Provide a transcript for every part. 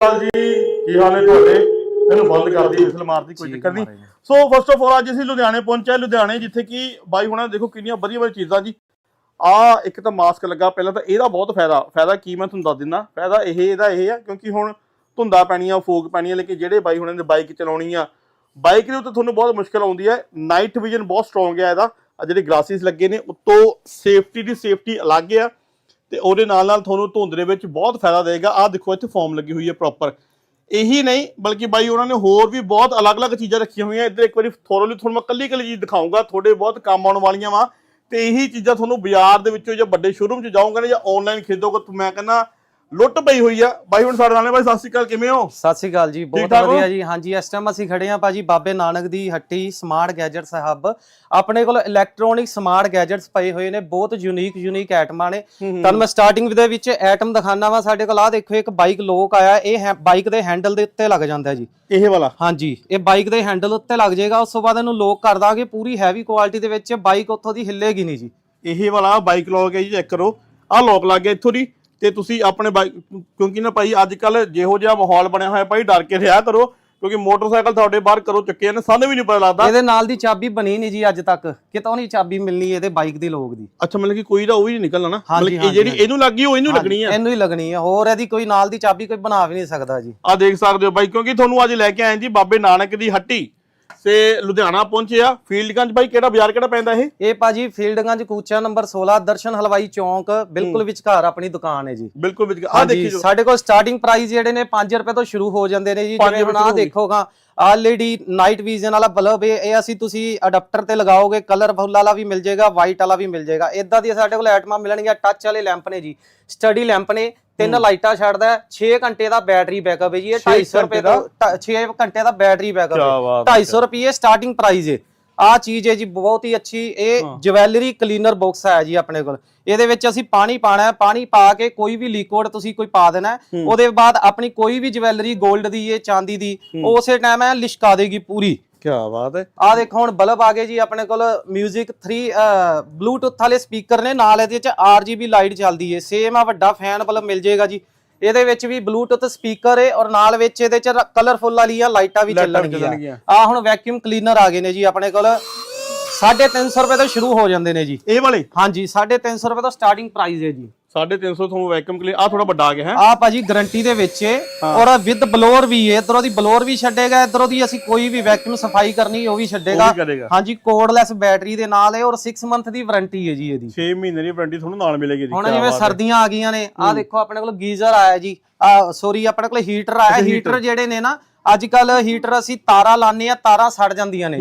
ਹਾਲ ਜੀ ਕੀ ਹਾਲ ਹੈ ਤੁਹਾਡੇ? ਇਹਨੂੰ ਬੰਦ ਕਰਦੀ ਵਿਸਲ ਮਾਰਦੀ ਕੋਈ ਚੱਕਰ ਨਹੀਂ। ਸੋ ਫਸਟ ਆਫ ਆਲ ਅੱਜ ਅਸੀਂ ਲੁਧਿਆਣੇ ਪਹੁੰਚੇ ਲੁਧਿਆਣੇ ਜਿੱਥੇ ਕਿ ਬਾਈ ਹੁਣਾਂ ਦੇਖੋ ਕਿੰਨੀਆਂ ਵਧੀਆ ਵਧੀਆ ਚੀਜ਼ਾਂ ਜੀ। ਆ ਇੱਕ ਤਾਂ ਮਾਸਕ ਲੱਗਾ ਪਹਿਲਾਂ ਤਾਂ ਇਹਦਾ ਬਹੁਤ ਫਾਇਦਾ। ਫਾਇਦਾ ਕੀ ਮੈਂ ਤੁਹਾਨੂੰ ਦੱਸ ਦਿੰਦਾ ਫਾਇਦਾ ਇਹ ਇਹਦਾ ਇਹ ਆ ਕਿਉਂਕਿ ਹੁਣ ਧੁੰਦਾ ਪੈਣੀਆਂ ਫੋਗ ਪੈਣੀਆਂ ਲੇਕਿਨ ਜਿਹੜੇ ਬਾਈ ਹੁਣਾਂ ਨੇ ਬਾਈਕ ਚਲਾਉਣੀ ਆ ਬਾਈਕ ਦੇ ਉੱਤੇ ਤੁਹਾਨੂੰ ਬਹੁਤ ਮੁਸ਼ਕਲ ਆਉਂਦੀ ਹੈ। ਨਾਈਟ ਵਿਜ਼ਨ ਬਹੁਤ ਸਟਰੋਂਗ ਹੈ ਇਹਦਾ। ਆ ਜਿਹੜੇ ਗਲਾਸਿਸ ਲੱਗੇ ਨੇ ਉੱਤੋਂ ਸੇਫਟੀ ਦੀ ਸੇਫਟੀ ਅਲੱਗ ਆ। ਤੇ ਉਹਦੇ ਨਾਲ ਨਾਲ ਤੁਹਾਨੂੰ ਧੁੰਦ ਦੇ ਵਿੱਚ ਬਹੁਤ ਫਾਇਦਾ ਦੇਗਾ ਆਹ ਦੇਖੋ, ਇੱਥੇ ਫਾਰਮ ਲੱਗੀ ਹੋਈ ਹੈ ਪ੍ਰੋਪਰ ਇਹੀ ਨਹੀਂ, ਬਲਕਿ ਬਾਈ ਉਹਨਾਂ ਨੇ ਹੋਰ ਵੀ ਬਹੁਤ ਅਲੱਗ-ਅਲੱਗ ਚੀਜ਼ਾਂ ਰੱਖੀਆਂ ਹੋਈਆਂ। ਇੱਧਰ ਇੱਕ ਵਾਰੀ ਥੋਰੋਲੀ ਤੁਹਾਨੂੰ ਮੈਂ ਕੱਲੀ-ਕੱਲੀ ਚੀਜ਼ ਦਿਖਾਉਂਗਾ ਤੁਹਾਡੇ ਬਹੁਤ ਕੰਮ ਆਉਣ ਵਾਲੀਆਂ ਵਾ। ਤੇ ਇਹੀ ਚੀਜ਼ਾਂ ਤੁਹਾਨੂੰ ਬਾਜ਼ਾਰ ਦੇ ਵਿੱਚੋਂ ਜਾਂ ਵੱਡੇ ਸ਼ੋਰੂਮ 'ਚ ਜਾਓਗੇ ਨਾ ਜਾਂ ਆਨਲਾਈਨ ਖਰੀਦੋਗੇ, ਤਾਂ ਮੈਂ ਕਹਿੰਦਾ ਲੁੱਟ ਪਈ ਹੋਈ ਆ। ਬਾਈ ਹੁਣ ਸਾਡੇ ਨਾਲ ਨੇ। ਬਾਈ ਸਤਿ ਸ਼੍ਰੀ ਅਕਾਲ। ਕਿਵੇਂ ਹੋ? ਸਤਿ ਸ਼੍ਰੀ ਅਕਾਲ ਜੀ ਬਹੁਤ ਠਾਕ ਹੋ? ਵਧੀਆ ਜੀ। ਹਾਂਜੀ ਇਸ ਟਾਈਮ ਅਸੀਂ ਖੜੇ ਆ ਭਾਜੀ ਬਾਬੇ ਨਾਨਕ ਦੀ ਹੱਟੀ ਸਮਾਰਟ ਗੈਜਟਸ ਹੱਬ। ਆਪਣੇ ਕੋਲ ਇਲੈਕਟ੍ਰੋਨਿਕ ਸਮਾਰਟ ਗੈਜਟਸ ਪਏ ਹੋਏ ਨੇ। ਬਹੁਤ ਯੂਨੀਕ ਯੂਨੀਕ ਆਈਟਮਾਂ ਨੇ। ਤੁਹਾਨੂੰ ਮੈਂ ਸਟਾਰਟਿੰਗ ਦੇ ਵਿੱਚ ਆਈਟਮ ਦਿਖਾਣਾ ਵਾ। ਸਾਡੇ ਕੋਲ ਆ ਦੇਖੋ ਇੱਕ ਬਾਈਕ ਲੋਕ ਆਇਆ। ਇਹ ਬਾਈਕ ਦੇ ਹੈਂਡਲ ਦੇ ਉੱਤੇ ਲੱਗ ਜਾਂਦਾ ਜੀ। ਇਹ ਵਾਲਾ? ਹਾਂਜੀ ਇਹ ਬਾਈਕ ਦੇ ਹੈਂਡਲ ਉੱਤੇ ਲੱਗ ਜਾਏਗਾ। ਉਸ ਤੋਂ ਬਾਅਦ ਇਹਨੂੰ ਲੋਕ ਕਰ ਦਾਂਗੇ। ਪੂਰੀ ਹੈਵੀ ਕੁਆਲਿਟੀ ਦੇ ਵਿੱਚ। ਬਾਈਕ ਉੱਥੋਂ ਦੀ ਹਿੱਲੇਗੀ ਨਹੀਂ ਜੀ। ਇਹ ਵਾਲਾ ਬਾਈਕ ਲੌਕ ਹੈ ਜੀ ਚੈੱਕ ਕਰੋ। ਆਹ ਲੌਕ ਲੱਗ ਗਿਆ ਇੱਥੋਂ ਦੀ। ਤੇ ਤੁਸੀਂ ਆਪਣੇ ਬਾਈਕ ਕਿਉਂਕਿ ਨਾ ਭਾਈ ਅੱਜ ਕੱਲ ਜਿਹੋ ਜਿਹਾ ਮਾਹੌਲ ਬਣਿਆ ਹੋਇਆ ਭਾਈ ਡਰ ਕੇ ਰਿਹਾ ਕਰੋ ਕਿਉਂਕਿ ਮੋਟਰਸਾਈਕਲ ਤੁਹਾਡੇ ਬਾਹਰ ਕਰੋ ਚੱਕੇ ਨੇ ਸਾਨੂੰ ਵੀ ਨਹੀਂ ਪਤਾ ਲੱਗਦਾ। ਇਹਦੇ ਨਾਲ ਦੀ ਚਾਬੀ ਬਣੀ ਨਹੀਂ ਜੀ ਅੱਜ ਤੱਕ ਕਿਤੋਂ ਨਹੀਂ ਚਾਬੀ ਮਿਲਣੀ ਇਹਦੇ ਬਾਈਕ ਦੀ ਲੋਕ ਦੀ। ਅੱਛਾ ਮਤਲਬ ਕਿ ਕੋਈ ਦਾ ਉਹ ਵੀ ਨਹੀਂ ਨਿਕਲਣਾ ਨਾ? ਮਤਲਬ ਕਿ ਜਿਹੜੀ। ਇਹਨੂੰ ਲੱਗੀ ਉਹ ਇਹਨੂੰ ਲੱਗਣੀ ਆ। ਇਹਨੂੰ ਹੀ ਲੱਗਣੀ ਹੈ ਹੋਰ ਇਹਦੀ ਕੋਈ ਨਾਲ ਦੀ ਚਾਬੀ ਕੋਈ ਬਣਾ ਵੀ ਨਹੀਂ ਸਕਦਾ ਜੀ। ਆ ਦੇਖ ਸਕਦੇ ਹੋ ਬਾਈ ਕਿਉਂਕਿ ਤੁਹਾਨੂੰ ਅੱਜ ਲੈ ਕੇ ਆਏ ਜੀ ਬਾਬੇ ਨਾਨਕ ਦੀ ਹੱਟੀ। ਤੇ ਲੁਧਿਆਣਾ ਪਹੁੰਚੇ ਆ। ਫੀਲਡਗੰਜ ਬਾਈ ਕਿਹੜਾ ਬਾਜ਼ਾਰ ਕਿਹੜਾ ਪੈਂਦਾ ਇਹ? ਇਹ ਭਾਜੀ ਫੀਲਡਗੰਜ ਕੂਚਾ ਨੰਬਰ 16 ਦਰਸ਼ਨ ਹਲਵਾਈ ਚੌਂਕ ਬਿਲਕੁਲ ਵਿਚਕਾਰ ਆਪਣੀ ਦੁਕਾਨ ਹੈ ਜੀ। ਬਿਲਕੁਲ ਵਿੱਚ ਆ ਦੇਖੀ ਜੋ ਸਾਡੇ ਕੋਲ ਸਟਾਰਟਿੰਗ ਪ੍ਰਾਈਸ ਜਿਹੜੇ ਨੇ 5 ਰੁਪਏ ਤੋਂ ਸ਼ੁਰੂ ਹੋ ਜਾਂਦੇ ਨੇ ਜੀ। ਜਿਵੇਂ ਹੁਣ ਆ। ਦੇਖੋਗਾ LED ਨਾਈਟ ਵਿਜ਼ਨ ਵਾਲਾ ਬਲਬ ਇਹ ਅਸੀਂ ਤੁਸੀਂ ਅਡਾਪਟਰ ਤੇ ਲਗਾਓਗੇ ਕਲਰਫੁੱਲ ਵਾਲਾ ਵੀ ਮਿਲ ਜਾਏਗਾ ਵਾਈਟ ਵਾਲਾ ਵੀ ਮਿਲ ਜਾਏਗਾ। ਇਦਾਂ ਦੀ ਸਾਡੇ ਕੋਲ ਆਈਟਮਾਂ ਮਿਲਣਗੀਆਂ ਟੱਚ ਵਾਲੇ ਲੈਂਪ ਨੇ ਜੀ। ਸਟੱਡੀ ਲੈਂਪ ਨੇ। ਤਿੰਨ ਲਾਈਟਾਂ ਛੱਡਦਾ 6 ਘੰਟੇ ਦਾ ਬੈਟਰੀ ਬੈਕਅਪ ਹੈ ਜੀ ਇਹ ਛੇ 250 ਰੁਪਏ ਤੋਂ 6 ਘੰਟੇ ਦਾ ਬੈਟਰੀ ਬੈਕਅਪ ਹੈ। ਬਾਤ ਹੈ। 250 ਰੁਪਏ ਸਟਾਰਟਿੰਗ ਪ੍ਰਾਈਸ ਹੈ। ਆ ਚੀਜ਼ ਹੈ ਜੀ ਬਹੁਤ ਹੀ ਅੱਛੀ ਇਹ ਜਵੈਲਰੀ ਕਲੀਨਰ ਬਾਕਸ ਹੈ ਜੀ ਆਪਣੇ ਕੋਲ। ਇਹਦੇ ਵਿੱਚ ਅਸੀਂ ਪਾਣੀ ਪਾਣਾ ਹੈ ਪਾਣੀ ਪਾ ਕੇ ਕੋਈ ਵੀ ਲਿਕੁਇਡ ਤੁਸੀਂ ਕੋਈ ਪਾ ਦੇਣਾ ਉਹਦੇ ਬਾਅਦ ਆਪਣੀ ਕੋਈ ਵੀ ਜਵੈਲਰੀ 골ਡ ਦੀ ਹੈ ਚਾਂਦੀ ਦੀ ਉਸੇ ਟਾਈਮ ਹੈ ਲਿਸ਼ਕਾ ਦੇਗੀ ਪੂਰੀ। ਕੀ ਬਾਤ ਹੈ। ਆ ਦੇਖੋ ਹੁਣ ਬਲਬ ਆ ਗਏ ਜੀ ਆਪਣੇ ਕੋਲ 뮤직 3 ਬਲੂਟੁੱਥ ਵਾਲੇ ਸਪੀਕਰ ਨੇ ਨਾਲ ਇਹਦੇ ਚ RGB ਲਾਈਟ ਚੱਲਦੀ ਹੈ ਸੇਮ ਆ ਵੱਡਾ ਫੈਨ ਬਲਬ ਮਿਲ ਜਾਏਗਾ ਜੀ। ਇਹਦੇ ਵਿੱਚ ਵੀ ਬਲੂਟੁੱਥ ਸਪੀਕਰ ਹੈ ਔਰ ਨਾਲ ਵਿੱਚ ਇਹਦੇ ਚ ਕਲਰਫੁੱਲ ਵਾਲੀਆਂ ਲਾਈਟਾਂ ਵੀ ਚੱਲਣਗੀਆਂ। ਆ ਹੁਣ ਵੈਕਿਊਮ ਕਲੀਨਰ ਆ ਗਏ ਨੇ ਜੀ ਆਪਣੇ ਕੋਲ। 350 ਰੁਪਏ ਤੋਂ ਸ਼ੁਰੂ ਹੋ ਜਾਂਦੇ ਨੇ ਜੀ। ਇਹ ਵਾਲੇ? ਹਾਂਜੀ 350 ਰੁਪਏ ਤੋਂ ਸਟਾਰਟਿੰਗ ਪ੍ਰਾਈਸ ਹੈ ਜੀ। 350 ਤੁਹਾਨੂੰ ਵੈਕੂਮ ਕਲੀਨ ਆ ਥੋੜਾ ਵੱਡਾ ਆ ਗਿਆ ਹੈ? ਆ ਭਾਜੀ ਗਾਰੰਟੀ ਦੇ ਵਿੱਚ ਹੈ। ਔਰ ਵਿਦ ਬਲੋਰ ਵੀ ਹੈ ਇਧਰੋਂ ਦੀ ਬਲੋਰ ਵੀ ਛੱਡੇਗਾ ਇਧਰੋਂ ਦੀ ਅਸੀਂ ਕੋਈ ਵੀ ਵੈਕਿਊਮ ਸਫ਼ਾਈ ਕਰਨੀ ਉਹ ਵੀ ਛੱਡੇਗਾ। ਹਾਂਜੀ ਕੋਡਲੈਸ ਬੈਟਰੀ ਦੇ ਨਾਲ ਹੈ ਔਰ 6 ਮੰਥ ਦੀ ਵਾਰੰਟੀ ਹੈ ਜੀ ਇਹਦੀ। 6 ਮਹੀਨੇ ਦੀ ਵਾਰੰਟੀ ਤੁਹਾਨੂੰ ਨਾਲ ਮਿਲੇਗੀ ਜੀ ਹੁਣ ਜਿਵੇਂ। ਸਰਦੀਆਂ ਆ ਗਈਆਂ ਨੇ ਆ ਦੇਖੋ ਆਪਣੇ ਕੋਲ ਗੀਜ਼ਰ ਆਇਆ ਜੀ। ਆ ਸੋਰੀ ਆਪਣੇ ਕੋਲ ਹੀਟਰ ਆਇਆ। ਹੀਟਰ ਜਿਹੜੇ ਨੇ ਨਾ ਅੱਜ ਕੱਲ ਹੀਟਰ ਅਸੀਂ ਤਾਰਾਂ ਲਾਉਂਦੇ ਆ ਤਾਰਾਂ ਸੜ ਜਾਂਦੀਆਂ ਨੇ।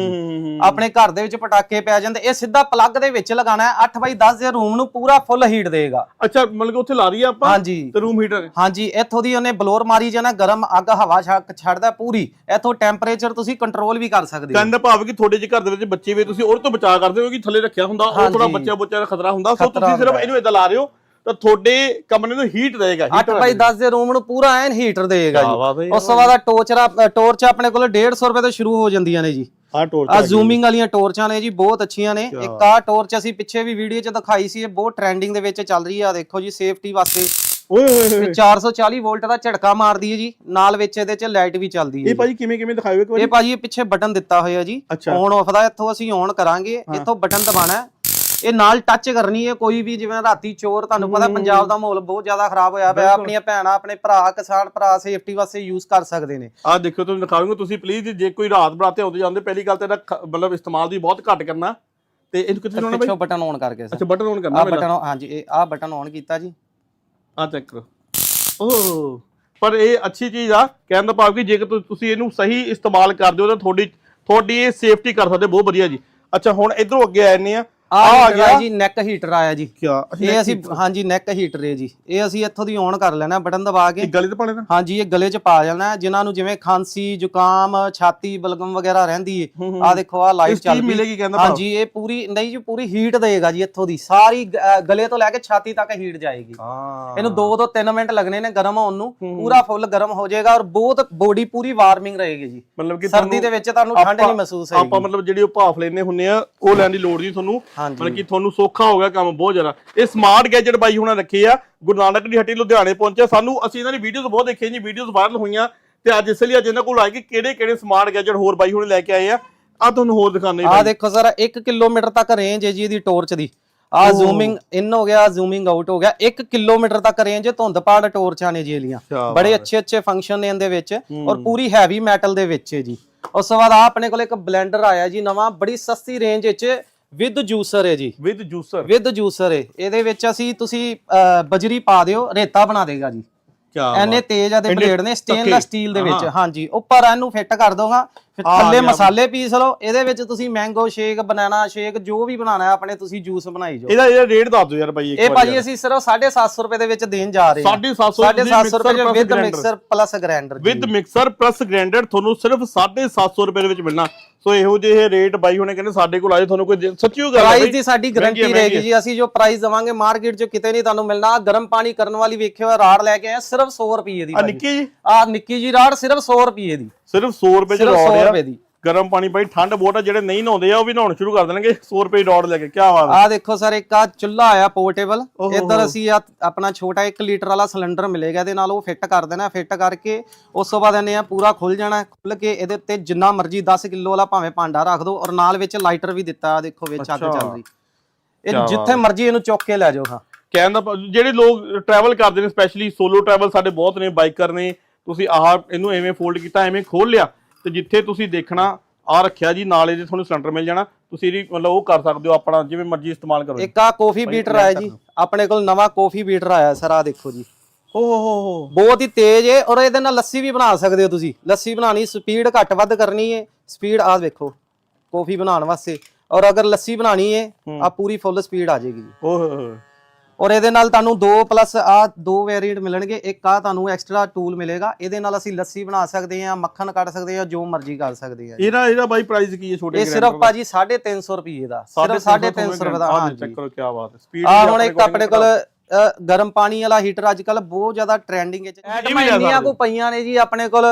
ਆਪਣੇ ਘਰ ਦੇ ਵਿੱਚ ਪਟਾਕੇ ਪੈ ਜਾਂਦੇ ਇਹ ਸਿੱਧਾ ਪਲੱਗ ਦੇ ਵਿੱਚ ਲਗਾਣਾ ਹੈ 8 ਬਾਈ 10 ਦੇ ਰੂਮ ਨੂੰ ਪੂਰਾ ਫੁੱਲ ਹੀਟ ਦੇਗਾ ਅੱਛਾ ਮਤਲਬ ਕਿ ਉੱਥੇ ਲਾ ਰਹੀ ਆ ਆਪਾਂ ਹਾਂਜੀ ਤੇ ਰੂਮ ਹੀਟਰ ਹਾਂਜੀ ਇੱਥੋਂ ਦੀ ਉਹਨੇ ਬਲੋਰ ਮਾਰੀ ਜਾਣਾ ਗਰਮ ਅੱਗ ਹਵਾ ਛੱਕ ਛੱਡਦਾ ਪੂਰੀ ਇੱਥੋਂ ਟੈਂਪਰੇਚਰ ਤੁਸੀਂ ਕੰਟਰੋਲ ਵੀ ਕਰ ਸਕਦੇ ਹੋ ਕਹਿੰਦਾ ਭਾਵ ਕਿ ਤੁਹਾਡੇ ਜੇ ਘਰ ਦੇ ਵਿੱਚ ਬੱਚੇ ਵੀ ਤੁਸੀਂ ਉਹ ਤੋਂ ਬਚਾ ਕਰਦੇ ਹੋ ਕਿ ਥੱਲੇ ਰੱਖਿਆ ਹੁੰਦਾ ਉਹ ਥੋੜਾ। ਬੱਚਾ ਬੱਚਾ ਦਾ ਖਤਰਾ ਹੁੰਦਾ ਸੋ ਤੁਸੀਂ ਸਿਰਫ। ਇਹਨੂੰ ਇਦਾਂ ਲਾ ਰਹੇ ਹੋ ਤਾਂ ਤੁਹਾਡੇ ਕਮਰੇ ਨੂੰ ਹੀਟ ਦੇਗਾ 8 ਬਾਈ 10 ਦੇ ਰੂਮ ਨੂੰ ਪੂਰਾ ਐਨ ਹੀਟਰ ਦੇਗਾ ਜੀ। ਉਸ ਤੋਂ ਬਾਅਦ ਟੋਰਚਰਾ ਟੋਰਚ ਆਪਣੇ ਕੋਲ 150 ਰੁਪਏ ਤੋਂ ਸ਼ੁਰੂ ਹੋ ਜਾਂਦੀਆਂ ਨੇ ਜੀ। ਹਾਂ ਟੋਰ ਆ ਜ਼ੂਮਿੰਗ ਵਾਲੀਆਂ ਟੋਰਚਾਂ ਨੇ ਜੀ ਬਹੁਤ ਅੱਛੀਆਂ ਨੇ। ਇੱਕ ਆ ਟੋਰਚ ਅਸੀਂ ਪਿੱਛੇ ਵੀ ਵੀਡੀਓ 'ਚ ਦਿਖਾਈ ਸੀ ਇਹ ਬਹੁਤ ਟ੍ਰੈਂਡਿੰਗ ਦੇ ਵਿੱਚ ਚੱਲ ਰਹੀ ਆ ਦੇਖੋ ਜੀ ਸੇਫਟੀ ਵਾਸਤੇ। ਓਏ ਹੋਏ ਹੋਏ ਇਹ 440 ਵੋਲਟ ਦਾ ਝਟਕਾ ਮਾਰਦੀ ਹੈ ਜੀ ਨਾਲ ਵਿੱਚ ਇਹਦੇ 'ਚ ਲਾਈਟ ਵੀ ਚੱਲਦੀ ਹੈ ਇਹ ਭਾਜੀ ਕਿਵੇਂ ਕਿਵੇਂ ਦਿਖਾਇਓ ਇੱਕ ਵਾਰੀ? ਇਹ ਭਾਜੀ ਪਿੱਛੇ ਬਟਨ ਦਿੱਤਾ ਹੋਇਆ ਜੀ। ਔਨ ਆਫ ਦਾ ਇੱਥੋਂ ਅਸੀਂ ਔਨ ਕਰਾਂਗੇ। ਇੱਥੋਂ ਬਟਨ ਦਬਾਣਾ ਇਹ ਨਾਲ ਟੱਚ ਕਰਨੀ ਹੈ ਕੋਈ ਵੀ ਜਿਵੇਂ ਰਾਤੀ ਚੋਰ ਤੁਹਾਨੂੰ ਪਤਾ ਪੰਜਾਬ ਦਾ ਮਾਹੌਲ ਬਹੁਤ ਜ਼ਿਆਦਾ ਖਰਾਬ ਹੋਇਆ ਪਿਆ ਆਪਣੀਆਂ ਭੈਣਾਂ ਆਪਣੇ ਭਰਾ ਕਿਸਾਨ ਭਰਾ ਸੇਫਟੀ ਵਾਸਤੇ ਯੂਜ਼ ਕਰ ਸਕਦੇ ਨੇ। ਆਹ ਦੇਖਿਓ ਤੁਹਾਨੂੰ ਦਿਖਾਉਂਗਾ ਤੁਸੀਂ ਪਲੀਜ਼ ਜੇ ਕੋਈ ਰਾਤ ਬਰਾਤੇ ਆਉਂਦੇ ਜਾਂਦੇ ਪਹਿਲੀ ਗੱਲ ਤਾਂ ਇਹਦਾ ਮਤਲਬ ਇਸਤੇਮਾਲ ਵੀ ਬਹੁਤ ਘੱਟ ਕਰਨਾ। ਤੇ ਇਹਨੂੰ ਕਿੱਥੇ ਲਾਉਣਾ ਬਾਈ? ਪਿੱਛੋਂ ਬਟਨ ਔਨ ਕਰਕੇ ਅੱਛਾ ਬਟਨ ਔਨ ਕਰਨਾ ਆ ਬਟਨ ਹਾਂਜੀ ਇਹ ਆ ਬਟਨ ਔਨ ਕੀਤਾ ਜੀ। ਆ ਚੈੱਕ ਕਰੋ। ਓਹ ਪਰ ਇਹ ਅੱਛੀ ਚੀਜ਼ ਆ ਕਹਿਣ ਦਾ ਭਾਵ ਕਿ ਜੇਕਰ ਤੁ- ਤੁਸੀਂ ਇਹਨੂੰ ਸਹੀ ਇਸਤੇਮਾਲ ਕਰਦੇ ਹੋ ਤਾਂ ਤੁਹਾਡੀ ਤੁਹਾਡੀ ਇਹ ਸੇਫਟੀ ਕਰ ਸਕਦੇ ਬਹੁਤ ਵਧੀਆ ਜੀ। ਅੱਛਾ ਹੁਣ ਇਧਰੋਂ ਅੱਗੇ ਆਏ ਨੇ ਆ ਆ ਆ ਗਿਆ? ਜੀ ਨੈਕ ਹੀਟਰ ਆਇਆ ਜੀ। ਕਿਆ? ਇਹ ਅਸੀਂ ਹਾਂਜੀ ਨੈਕ ਹੀਟਰ ਹੈ ਜੀ। ਇਹ ਅਸੀਂ ਇੱਥੋਂ ਦੀ ਔਨ ਕਰ ਲੈਣਾ ਬਟਨ ਦਬਾ ਕੇ। ਗਲੇ ਤੇ ਪਾਣੇ ਦਾ ਹਾਂਜੀ ਇਹ ਗਲੇ 'ਚ ਪਾ ਜਾਣਾ ਜਿਨ੍ਹਾਂ ਨੂੰ ਜਿਵੇਂ ਖਾਂਸੀ ਜ਼ੁਕਾਮ ਛਾਤੀ ਬਲਗਮ ਵਗੈਰਾ ਰਹਿੰਦੀ ਹੈ ਆ ਦੇਖੋ ਆ ਲਾਈਵ ਚੱਲ ਪਈ। ਮਿਲੇਗੀ ਕਹਿੰਦਾ। ਹਾਂਜੀ ਇਹ ਪੂਰੀ ਨਹੀਂ ਜੀ ਪੂਰੀ ਹੀਟ ਦੇਗਾ ਜੀ ਇੱਥੋਂ ਦੀ। ਸਾਰੀ ਗਲੇ ਤੋਂ ਲੈ ਕੇ ਛਾਤੀ ਤੱਕ ਹੀਟ ਜਾਏਗੀ। ਹਾਂ। ਇਹਨੂੰ 2 ਤੋਂ 3 ਮਿੰਟ ਲੱਗਣੇ ਨੇ ਗਰਮ ਹੋਣ ਨੂੰ। ਪੂਰਾ ਫੁੱਲ ਗਰਮ ਹੋ ਜਾਏਗਾ ਔਰ ਬਹੁਤ ਬੋਡੀ ਪੂਰੀ ਵਾਰਮਿੰਗ ਰਹੇਗੀ ਜੀ। ਮਤਲਬ ਕਿ ਸਰਦੀ ਦੇ ਵਿੱਚ ਤੁਹਾਨੂੰ ਠੰਡ ਨਹੀਂ ਮਹਿਸੂਸ ਹੋਏਗੀ। ਆਪਾਂ ਮਤਲਬ ਜਿਹੜੀ ਉਹ ਭਾਫ ਲੈਨੇ ਹੁੰਨੇ ਆ ਉਹ ਲੈਣ ਦੀ ਲੋੜ ਨਹੀਂ ਤੁਹਾਨੂੰ। ਮਤਲਬ ਕਿ ਤੁਹਾਨੂੰ ਸੌਖਾ ਹੋ ਗਿਆ ਕੰਮ ਬਹੁਤ ਜ਼ਿਆਦਾ। ਇਹ ਸਮਾਰਟ ਗੈਜਟ ਬਾਈ ਹੁਣਾਂ ਰੱਖੇ ਆ ਗੁਰੂ ਨਾਨਕ ਦੀ ਹੱਟੀ ਲੁਧਿਆਣੇ ਪਹੁੰਚੇ ਸਾਨੂੰ ਅਸੀਂ ਇਹਨਾਂ ਦੀ ਵੀਡੀਓਜ਼ ਬਹੁਤ ਦੇਖੀਆਂ ਜੀ ਵੀਡੀਓਜ਼ ਵਾਇਰਲ ਹੋਈਆਂ। ਤੇ ਅੱਜ ਇਸ ਲਈ ਅੱਜ ਇਹਨਾਂ ਕੋਲ ਆਏ ਕਿ ਕਿਹੜੇ ਕਿਹੜੇ ਸਮਾਰਟ ਗੈਜਟ ਹੋਰ ਬਾਈ ਹੁਣੇ ਲੈ ਕੇ ਆਏ ਆ। ਆ ਤੁਹਾਨੂੰ ਹੋਰ ਦਿਖਾਣੇ ਆ ਦੇਖੋ ਸਰ 1 ਕਿਲੋਮੀਟਰ ਤੱਕ ਰੇਂਜ ਹੈ ਜੀ ਇਹਦੀ ਟੋਰਚ ਦੀ। ਆ ਜ਼ੂਮਿੰਗ ਇਨ ਹੋ ਗਿਆ ਜ਼ੂਮਿੰਗ ਆਊਟ ਹੋ ਗਿਆ। 1 ਕਿਲੋਮੀਟਰ ਤੱਕ ਰੇਂਜ ਧੁੰਦ ਪਾੜ ਟੋਰਚਾਂ ਨੇ ਜੀ ਕਿਆ ਬੜੇ ਅੱਛੇ ਅੱਛੇ ਫੰਕਸ਼ਨ ਨੇ ਇਹਦੇ ਵਿੱਚ। ਔਰ ਪੂਰੀ ਹੈਵੀ ਮੈਟਲ ਦੇ ਵਿੱਚ ਹੈ ਜੀ। ਉਸ ਤੋਂ ਬਾਅਦ ਆ ਆਪਣੇ ਕੋਲ ਇੱਕ ਬਲੈਂਡਰ ਆਇਆ ਜੀ ਨਵਾਂ। ਬੜੀ ਸਸਤੀ ਰੇਂਜ ਵਿੱਚ ਵਿਦ ਜੂਸਰ ਹੈ ਜੀ। ਵਿਦ ਜੂਸਰ ਵਿਦ ਜੂਸਰ ਹੈ। ਇਹਦੇ ਵਿੱਚ ਅਸੀਂ ਤੁਸੀਂ ਅਹ, ਬਜਰੀ ਪਾ ਦਿਓ ਰੇਤਾ ਬਣਾ ਦੇਗਾ ਜੀ। ਕਿਆ ਐਨੇ ਤੇਜ਼ ਆ ਦੇ ਇੰਨੇ ਬਲੇਡ ਨੇ ਸਟੇਨਲੈਸ। ਸਟੀਲ ਦੇ ਵਿੱਚ। ਹਾਂਜੀ ਉੱਪਰ ਇਹਨੂੰ ਫਿੱਟ ਕਰ ਦੋਗਾ ਫਿਰ ਆ ਥੱਲੇ ਗਿਆ। ਮਸਾਲੇ ਪੀਸ ਲਓ ਇਹਦੇ ਵਿੱਚ ਤੁਸੀਂ ਮੈਂਗੋ ਸ਼ੇਕ ਬਨਾਨਾ ਸ਼ੇਕ ਜੋ ਵੀ ਬਣਾਉਣਾ ਹੈ ਆਪਣੇ ਤੁਸੀਂ ਜੂਸ ਬਣਾਈ ਜਾਓ। ਇਹਦਾ ਇਹਦਾ ਰੇਟ ਦੱਸ ਦਿਓ ਯਾਰ ਬਾਈ ਇੱਕ ਇਹ ਭਾਜੀ ਅਸੀਂ ਸਿਰਫ 750 ਰੁਪਏ ਦੇ ਵਿੱਚ ਦੇਣ ਜਾ ਰਹੇ ਹਾਂ। 750 750 ਰੁਪਏ plus with grinder। Mixer plus grinder with mixer plus grinder ਤੁਹਾਨੂੰ ਸਿਰਫ 750 ਰੁਪਏ ਦੇ ਵਿੱਚ ਮਿਲਣਾ। ਸੋ ਇਹੋ ਜਿਹੇ ਰੇਟ ਬਾਈ ਹੁਣੇ ਕਹਿੰਦੇ ਸਾਡੇ ਕੋਲ ਆਏ ਤੁਹਾਨੂੰ ਕੋਈ ਦੇ- ਸੱਚੀ ਓ ਗੱਲ ਹੈ ਪ੍ਰਾਈਸ ਬਾਈ। ਦੀ ਸਾਡੀ ਮਹਿੰਗੀ ਗਾਰੰਟੀ ਰਹੇਗੀ ਜੀ। ਅਸੀਂ ਜੋ ਪ੍ਰਾਈਸ ਦਵਾਂਗੇ ਮਾਰਕੀਟ 'ਚ ਕਿਤੇ ਨਹੀਂ ਤੁਹਾਨੂੰ ਮਿਲਣਾ। ਆਹ ਗਰਮ ਪਾਣੀ ਕਰਨ ਵਾਲੀ ਵੇਖਿਓ ਇਹ ਰਾੜ ਲੈ ਕੇ ਆਏ ਆ, ਸਿਰਫ 100 ਰੁਪਏ ਦੀ ਆ ਨਿੱਕੀ ਜੀ। ਆ ਨਿੱਕੀ ਜੀ ਰਾੜ ਸਿਰਫ 100 ਰੁਪਏ ਦੀ। ਸਿਰਫ 100 ਰੁਪਏ ਚ ਰੋਡ 100 ਆ। ਗਰਮ ਪਾਣੀ ਬਾਈ ਠੰਡ ਬਹੁਤ ਆ ਜਿਹੜੇ ਨਹੀਂ ਨਹਾਉਂਦੇ ਆ ਉਹ ਵੀ ਨਹਾਉਣ ਸ਼ੁਰੂ ਕਰ ਦੇਣਗੇ। 100 ਰੁਪਏ ਡੋੜ ਲੈ ਕੇ ਕੀ ਬਾਤ ਆ। ਦੇਖੋ ਸਰ ਇੱਕ ਆ ਚੁੱਲ੍ਹਾ ਆਇਆ ਪੋਰਟੇਬਲ। ਇੱਧਰ। ਅਸੀਂ ਆਪਣਾ ਛੋਟਾ 1 ਲੀਟਰ ਵਾਲਾ ਸਿਲੰਡਰ ਮਿਲੇਗਾ ਇਹਦੇ ਨਾਲ ਉਹ ਫਿੱਟ ਕਰ ਦੇਣਾ ਫਿੱਟ ਕਰਕੇ ਉਸ ਤੋਂ ਬਾਅਦ ਇਹਨੇ ਆ ਪੂਰਾ ਖੁੱਲ ਜਾਣਾ ਖੁੱਲ ਕੇ ਇਹਦੇ ਉੱਤੇ ਜਿੰਨਾ ਮਰਜ਼ੀ 10 ਕਿਲੋ ਵਾਲਾ ਭਾਵੇਂ ਭਾਂਡਾ ਰੱਖ ਦਿਓ ਔਰ ਨਾਲ ਵਿੱਚ ਲਾਈਟਰ ਵੀ ਦਿੱਤਾ ਆ ਦੇਖੋ ਵਿੱਚ ਅੱਗ। ਚੱਲ ਰਹੀ। ਇਹ ਜਿੱਥੇ ਮਰਜ਼ੀ ਇਹਨੂੰ ਚੁੱਕ ਕੇ ਲੈ ਜਾਓ ਹਾਂ। ਕਹਿਣ ਦਾ ਭਾਵ- ਜਿਹੜੇ ਲੋਕ ਟਰੈਵਲ ਕਰਦੇ ਨੇ ਸਪੈਸ਼ਲੀ ਸੋਲੋ ਟਰੈਵਲ ਸਾਡੇ ਬਹੁਤ ਨੇ ਬਾਈਕਰ ਨੇ ਤੁਸੀਂ ਆਹ ਇਹਨੂੰ ਐਵੇਂ ਫੋਲਡ ਕੀਤਾ ਐਵੇਂ ਖੋਲ ਲਿਆ ਤੇ ਜਿੱਥੇ ਤੁਸੀਂ ਦੇਖਣਾ ਆ ਰੱਖਿਆ ਜੀ ਨਾਲ ਇਹਦੇ ਤੁਹਾਨੂੰ ਸਿਲੰਡਰ ਮਿਲ ਜਾਣਾ। ਤੁਸੀਂ ਇਹਦੀ ਮਤਲਬ ਉਹ ਕਰ ਸਕਦੇ ਹੋ ਆਪਣਾ ਜਿਵੇਂ ਮਰਜ਼ੀ ਇਸਤੇਮਾਲ ਕਰੋ ਇੱਕ ਆ ਕਾਫੀ ਬੀਟਰ ਆਇਆ ਜੀ ਆਪਣੇ ਕੋਲ ਨਵਾਂ ਕਾਫੀ ਬੀਟਰ ਆਇਆ ਸਰ ਆ ਦੇਖੋ ਜੀ। ਹੋ ਹੋ ਹੋ ਬਹੁਤ ਹੀ ਤੇਜ਼ ਹੈ ਔਰ ਇਹਦੇ ਨਾਲ ਲੱਸੀ ਵੀ ਬਣਾ ਸਕਦੇ ਹੋ ਤੁਸੀਂ। ਲੱਸੀ ਬਣਾਣੀ ਸਪੀਡ ਘੱਟ ਵੱਧ ਕਰਨੀ ਹੈ ਸਪੀਡ ਆ ਦੇਖੋ ਕਾਫੀ ਬਣਾਉਣ ਵਾਸਤੇ। ਔਰ ਅਗਰ ਲੱਸੀ ਬਣਾਣੀ ਹੈ। ਆ ਪੂਰੀ ਫੁੱਲ ਸਪੀਡ ਆ ਜਾਏਗੀ ਜੀ। ਓ ਹੋ ਹੋ ਔਰ ਇਹਦੇ ਨਾਲ ਤੁਹਾਨੂੰ 2 ਪਲੱਸ ਆ ਦੋ ਵੇਰੀਐਂਟ ਮਿਲਣਗੇ। ਇੱਕ ਆ ਤੁਹਾਨੂੰ ਐਕਸਟਰਾ ਟੂਲ ਮਿਲੇਗਾ। ਇਹਦੇ ਨਾਲ ਅਸੀਂ ਲੱਸੀ ਬਣਾ ਸਕਦੇ ਹਾਂ ਮੱਖਣ ਕੱਢ ਸਕਦੇ ਹਾਂ ਜੋ ਮਰਜ਼ੀ ਕਰ ਸਕਦੇ ਹਾਂ ਇਹਦਾ ਇਹਦਾ ਬਾਈ ਪ੍ਰਾਈਸ ਕੀ ਹੈ ਛੋਟੇ ਇਹ ਸਿਰਫ ਭਾਜੀ 350 ਰੁਪਏ ਦਾ। ਸਿਰਫ 350 ਰੁਪਏ ਦਾ। ਹਾਂ ਚੈੱਕ ਕਰੋ ਕੀ ਬਾਤ ਹੈ। ਸਪੀਡ ਆ ਹੁਣ ਇੱਕ ਆਪਣੇ ਕੋਲ ਗਰਮ ਪਾਣੀ ਵਾਲਾ ਹੀਟਰ ਅੱਜ ਕੱਲ ਬਹੁਤ ਜ਼ਿਆਦਾ ਟ੍ਰੈਂਡਿੰਗ ਵਿੱਚ ਐਟਮਾਂ ਲਿਆ ਇੰਨੀਆਂ। ਕੋ ਪਈਆਂ ਨੇ ਜੀ ਆਪਣੇ ਕੋਲ।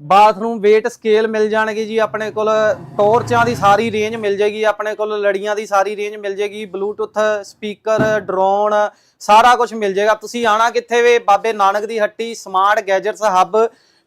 ਬਾਥਰੂਮ weight ਸਕੇਲ ਮਿਲ ਜਾਣਗੇ ਜੀ ਆਪਣੇ ਕੋਲ, ਟੋਰਚਾਂ ਦੀ ਸਾਰੀ ਰੇਂਜ ਮਿਲ ਜੇਗੀ ਆਪਣੇ ਕੋਲ ਲੜੀਆਂ ਦੀ ਸਾਰੀ ਰੇਂਜ ਮਿਲ ਜੇਗੀ ਬਲੂਟੁੱਥ ਸਪੀਕਰ ਡਰੋਨ ਸਾਰਾ ਕੁਝ ਮਿਲ ਜੇਗਾ ਤੁਸੀਂ ਆਣਾ ਕਿੱਥੇ ਵੇ? ਬਾਬੇ ਨਾਨਕ ਦੀ ਹੱਟੀ ਸਮਾਰਟ ਗੈਜਟਸ ਹੱਬ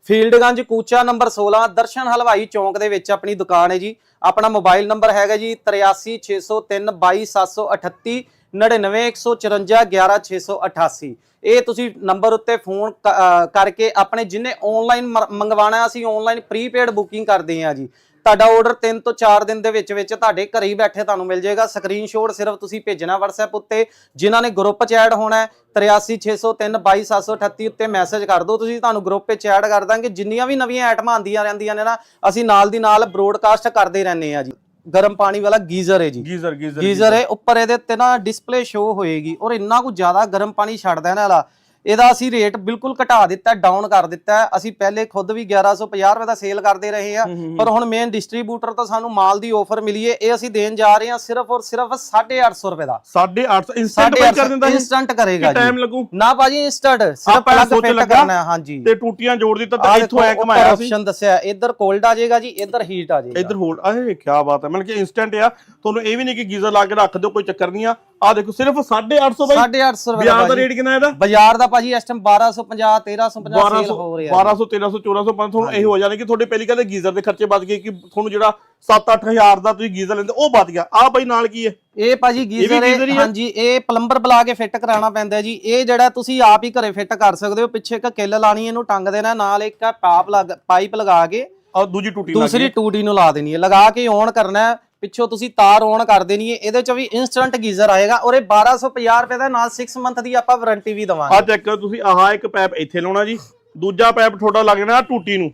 ਫੀਲਡਗੰਜ ਕੂਚਾ ਨੰਬਰ 16 ਦਰਸ਼ਨ ਹਲਵਾਈ ਚੌਂਕ ਦੇ ਵਿੱਚ ਆਪਣੀ ਦੁਕਾਨ ਹੈ ਜੀ। ਆਪਣਾ ਮੋਬਾਈਲ ਨੰਬਰ ਹੈਗਾ ਜੀ 8360322738 99154 ਇਹ ਤੁਸੀਂ ਨੰਬਰ ਉੱਤੇ ਫੋਨ ਕ- ਕਰਕੇ ਆਪਣੇ ਜਿੰਨੇ ਆਨਲਾਈਨ ਮੰਗਵਾਣਾ ਅਸੀਂ ਆਨਲਾਈਨ ਪ੍ਰੀਪੇਡ ਬੁਕਿੰਗ ਕਰਦੇ ਹਾਂ ਜੀ। ਤੁਹਾਡਾ ਆਰਡਰ 3 ਤੋਂ 4 ਦਿਨ ਦੇ ਵਿੱਚ ਵਿੱਚ ਤੁਹਾਡੇ ਘਰੇ ਹੀ ਬੈਠੇ ਤੁਹਾਨੂੰ ਮਿਲ ਜਾਏਗਾ। ਸਕਰੀਨਸ਼ਾਟ ਸਿਰਫ ਤੁਸੀਂ ਭੇਜਣਾ WhatsApp ਉੱਤੇ। ਜਿਨ੍ਹਾਂ ਨੇ ਗਰੁੱਪ 'ਚ ਐਡ ਹੋਣਾ ਹੈ 8360322738 ਉੱਤੇ ਮੈਸੇਜ ਕਰ ਦਿਓ। ਤੁਸੀਂ ਤੁਹਾਨੂੰ ਗਰੁੱਪ 'ਚ ਐਡ ਕਰ ਦਾਂਗੇ। ਜਿੰਨੀਆਂ ਵੀ ਨਵੀਆਂ ਆਈਟਮਾਂ ਆਉਂਦੀਆਂ ਰਹਿੰਦੀਆਂ ਨੇ ਨਾ, ਅਸੀਂ ਨਾਲ ਦੀ ਨਾਲ ਬ੍ਰੋਡਕਾਸਟ ਕਰਦੇ ਰਹਿੰਦੇ ਆ ਜੀ। ਗਰਮ ਪਾਣੀ ਵਾਲਾ ਗੀਜ਼ਰ ਹੈ ਜੀ। ਗੀਜ਼ਰ ਗੀਜ਼ਰ ਗੀਜ਼ਰ ਹੈ ਉੱਪਰ ਇਹਦੇ ਉੱਤੇ ਨਾ ਡਿਸਪਲੇ ਸ਼ੋ ਹੋਏਗੀ ਔਰ ਇੰਨਾ ਕੁ ਜ਼ਿਆਦਾ ਗਰਮ ਪਾਣੀ ਛੱਡਦਾ ਇਹਨਾਂ ਵਾਲਾ ਇਹਦਾ ਅਸੀਂ ਰੇਟ ਬਿਲਕੁਲ ਘਟਾ ਦਿੱਤਾ ਡਾਊਨ ਕਰ ਦਿੱਤਾ। ਅਸੀਂ ਪਹਿਲੇ ਖੁਦ ਵੀ 1150 ਰੁਪਏ ਦਾ ਸੇਲ ਕਰਦੇ ਰਹੇ ਆ ਪਰ ਹੁਣ ਮੇਨ ਡਿਸਟ੍ਰੀਬਿਊਟਰ ਤੋਂ ਸਾਨੂੰ ਮਾਲ ਦੀ ਆਫਰ ਮਿਲੀ ਹੈ। ਇਹ ਅਸੀਂ ਦੇਣ ਜਾ ਰਹੇ ਹਾਂ ਸਿਰਫ ਔਰ ਸਿਰਫ 850 ਰੁਪਏ ਦਾ। 850 ਇਨਸਟੈਂਟ ਬਾਈ ਕਰ ਦਿੰਦਾ ਇਨਸਟੰਟ ਕਰੇਗਾ ਟਾਈਮ ਜੀ। ਲੱਗੂ? ਨਾ ਭਾਜੀ ਇਨਸਟੰਟ ਸਿਰਫ ਪਲੱਗ ਸੋਚ ਫਿੱਟ ਕਰਨਾ ਹਾਂਜੀ। ਤੇ ਟੂਟੀਆਂ ਜੋੜ ਦਿੱਤਾ ਆਹ ਤਾਂ ਇੱਥੋਂ ਐ ਉੱਪਰ ਸੀ। ਆਪਸ਼ਨ ਦੱਸਿਆ ਇੱਧਰ ਕੋਲਡ ਆ ਜਾਏਗਾ ਜੀ ਇੱਧਰ ਹੀਟ ਆ ਜਾਏਗਾ। ਇੱਧਰ ਹੋਲਡ ਆਏ ਕੀ ਬਾਤ ਹੈ। ਮਤਲਬ ਕਿ ਇਨਸਟੈਂਟ ਆ। ਤੁਹਾਨੂੰ ਇਹ ਵੀ ਨਹੀਂ ਕਿ ਗੀਜ਼ਰ ਲਾ ਕੇ ਰੱਖ ਦਿਓ ਕੋਈ ਚੱਕਰ ਨਹੀਂ ਆ। ਆ ਦੇਖੋ ਸਿਰਫ 850 ਬਾਈ। 850 ਰੁਪਏ ਬਾਜ਼ਾਰ ਦਾ ਰੇਟ ਕਿੰਨਾ ਇਹਦਾ? ਬਾਜ਼ਾਰ ਦਾ ਭਾਜੀ ਇਸ ਟਾਈਮ 1250 1350 ਸੇਲ 1200 ਹੋ ਰਿਹਾ 1200 1300 1400 500 ਤੁਹਾਨੂੰ ਇਹ ਹੋ ਜਾਣੇ ਕਿ ਤੁਹਾਡੇ ਪਹਿਲੀ ਗੱਲ ਗੀਜ਼ਰ ਦੇ ਖਰਚੇ ਬਚ ਗਏ ਕਿ ਤੁਹਾਨੂੰ ਜਿਹੜਾ 7-8000 ਦਾ ਤੁਸੀਂ ਗੀਜ਼ਰ ਲੈਂਦੇ ਉਹ ਬਚ ਗਿਆ। ਆ ਬਾਈ ਨਾਲ ਕੀ ਹੈ? ਇਹ ਭਾਜੀ ਗੀਜ਼ਰ ਹੀ? ਹਾਂਜੀ ਇਹ ਪਲੰਬਰ ਬੁਲਾ ਕੇ ਫਿੱਟ ਕਰਾਉਣਾ ਪੈਂਦਾ ਜੀ। ਇਹ ਜਿਹੜਾ ਤੁਸੀਂ ਆਪ ਹੀ ਘਰੇ ਫਿੱਟ ਕਰ ਸਕਦੇ ਹੋ ਪਿੱਛੇ ਇੱਕ ਕਿੱਲ ਲਾਣੀ ਇਹਨੂੰ ਟੰਗ ਦੇਣਾ ਨਾਲ ਇੱਕ ਪਾਪ ਲੱਗ ਪਾਈਪ ਲਗਾ ਕੇ ਆ ਦੂਜੀ ਟੂਟੀ ਦੂਸਰੀ ਟੂਟੀ ਨੂੰ ਲਾ ਦੇਣੀ ਹੈ। ਲਗਾ ਕੇ ਔਨ ਕਰਨਾ ਹੈ ਪਿੱਛੋਂ ਤੁਸੀਂ ਤਾਰ ਔਨ ਕਰ ਦੇਣੀ ਹੈ, ਇਹਦੇ ਚ ਵੀ ਇਨਸਟੈਂਟ ਗੀਜ਼ਰ ਆਏਗਾ ਔਰ ਇਹ 1250 ਰੁਪਏ ਦਾ ਨਾਲ 6 ਮੰਥ ਦੀ ਆਪਾਂ ਵਾਰੰਟੀ ਵੀ ਦਵਾਂਗੇ। ਆ ਚੈੱਕ ਕਰੋ ਤੁਸੀਂ, ਆਹ ਇੱਕ ਪੈਪ ਇੱਥੇ ਲਾਉਣਾ ਜੀ, ਦੂਜਾ ਪੈਪ ਤੁਹਾਡਾ ਲੱਗ ਜਾਣਾ ਟੂਟੀ ਨੂੰ।